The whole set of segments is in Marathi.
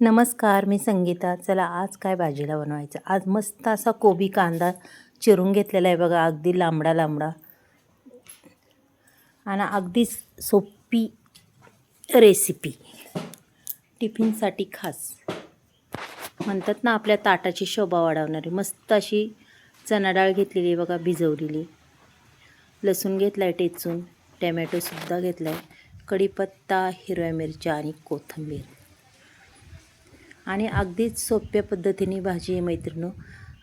नमस्कार मी संगीता. चला आज काय भाजीला बनवायचं? आज मस्त असा कोबी कांदा चिरून घेतलेला आहे बघा अगदी लांबडा लांबडा. आणि अगदी सोपी रेसिपी टिफिनसाठी खास. म्हणतात ना आपल्या ताटाची शोभा वाढवणारी. मस्त अशी चणा डाळ घेतलेली आहे बघा भिजवलेली. लसूण घेतला आहे टेचून. टॅमॅटोसुद्धा घेतला आहे कढीपत्ता हिरव्या मिरच्या आणि कोथिंबीर. आणि अगदीच सोप्या पद्धतीने भाजी आहे मैत्रिणू.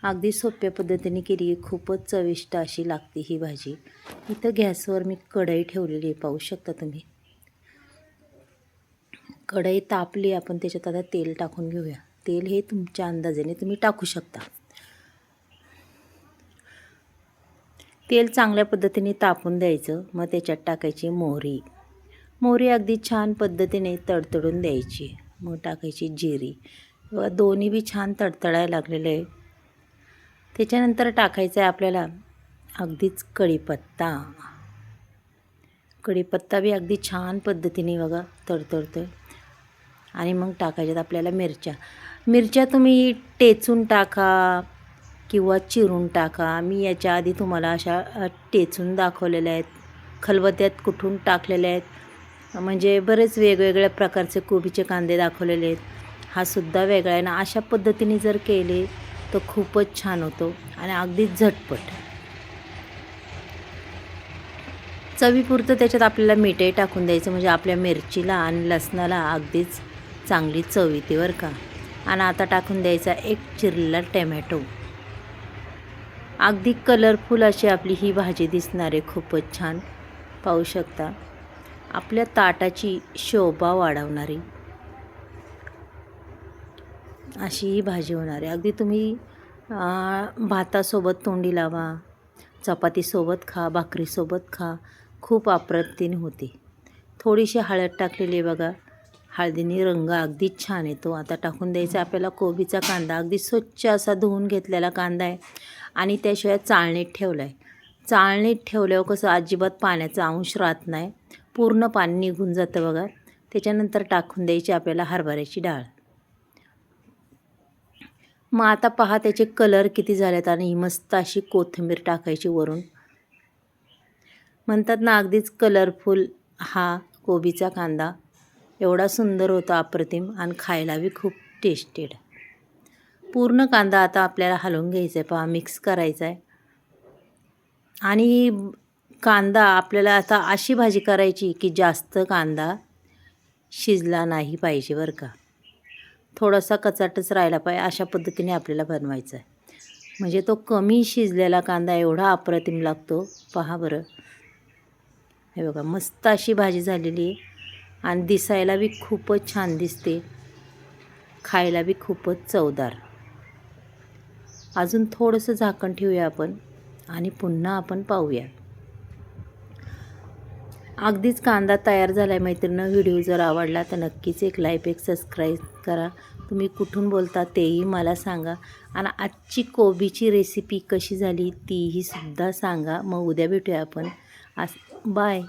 अगदी सोप्या पद्धतीने केली आहे. खूपच चविष्ट अशी लागते ही भाजी. इथं गॅसवर मी कढई ठेवलेली आहे. पाहू शकता तुम्ही. कढई तापली आपण त्याच्यात आता तेल टाकून घेऊया. तेल हे तुमच्या अंदाजाने तुम्ही टाकू शकता. तेल चांगल्या पद्धतीने तापून द्यायचं. मग त्याच्यात टाकायची मोहरी. मोहरी अगदी छान पद्धतीने तडतडून द्यायची. मग टाकायची जिरी. बघा दोन्ही बी छान तडतडायला लागलेलं आहे त्याच्यानंतर टाकायचं आहे आपल्याला अगदीच कढीपत्ता. कढीपत्ता बी अगदी छान पद्धतीने बघा तडतडतो आहे आणि मग टाकायच्यात आपल्याला मिरच्या. मिरच्या तुम्ही टेचून टाका किंवा चिरून टाका. मी याच्या आधी तुम्हाला अशा टेचून दाखवलेल्या आहेत. खलबत्त्यात कुठून टाकलेल्या आहेत. म्हणजे बरेच वेगवेगळ्या प्रकारचे कोबीचे कांदे दाखवलेले आहेत. हा सुद्धा वेगळा आहे. ना अशा पद्धतीने जर केले तर खूपच छान होतो आणि अगदीच झटपट. चवीपुरतं त्याच्यात आपल्याला मीठही टाकून द्यायचं म्हणजे आपल्या मिरचीला आणि लसणाला अगदीच चांगली चव येते बरं का. आणि आता टाकून द्यायचा एक चिरलेला टॅमॅटो. अगदी कलरफुल अशी आपली ही भाजी दिसणार आहे. खूपच छान. पाहू शकता. आपल्या ताटाची शोभा वाढवणारी. अशी ही भाजी होणार आहे. अगदी तुम्ही भातासोबत तोंडी लावा चपातीसोबत खा भाकरीसोबत खा खूप अप्रतिम होते. थोडीशी हळद टाकलेली आहे बघा. हळदीने रंग अगदी छान येतो. आता टाकून द्यायचा आपल्याला कोबीचा कांदा. अगदी स्वच्छ असा धुवून घेतलेला कांदा आहे. आणि त्याशिवाय चाळणीत ठेवला आहे चाळणीत ठेवल्यावर कसं अजिबात पाण्याचा अंश राहत नाही. पूर्ण पाणी निघून जातं बघा. त्याच्यानंतर टाकून द्यायची आपल्याला हरभऱ्याची डाळ. मग आता पहा त्याचे कलर किती झालेत आणि ही मस्त अशी कोथिंबीर टाकायची वरून. म्हणतात ना अगदीच कलरफुल हा कोबीचा कांदा. एवढा सुंदर होता अप्रतिम आणि खायला बी खूप टेस्टेड पूर्ण कांदा आता आपल्याला हलवून घ्यायचा आहे. पहा मिक्स करायचा आहे. आणि कांदा आपल्याला आता अशी भाजी करायची की जास्त कांदा शिजला नाही पाहिजे बरं का. थोडासा कचाटच राहिला पाहिजे अशा पद्धतीने आपल्याला बनवायचा आहे. म्हणजे तो कमी शिजलेला कांदा एवढा अप्रतिम लागतो. पहा बरं. हे बघा मस्त अशी भाजी झालेली आहे. आणि दिसायला बी खूपच छान दिसते. खायला बी खूपच चवदार. अजून थोडंसं झाकण ठेवूया आपण. आणि पुन्हा आपण पाहूया अगदीच कांदा तयार झाला आहे मैत्रिणं व्हिडिओ जर आवडला तर नक्कीच एक लाईक एक सबस्क्राईब करा. तुम्ही कुठून बोलता तेही मला सांगा. आणि आजची कोबीची रेसिपी कशी झाली तीही सुद्धा सांगा. मग उद्या भेटूया आपण. आस बाय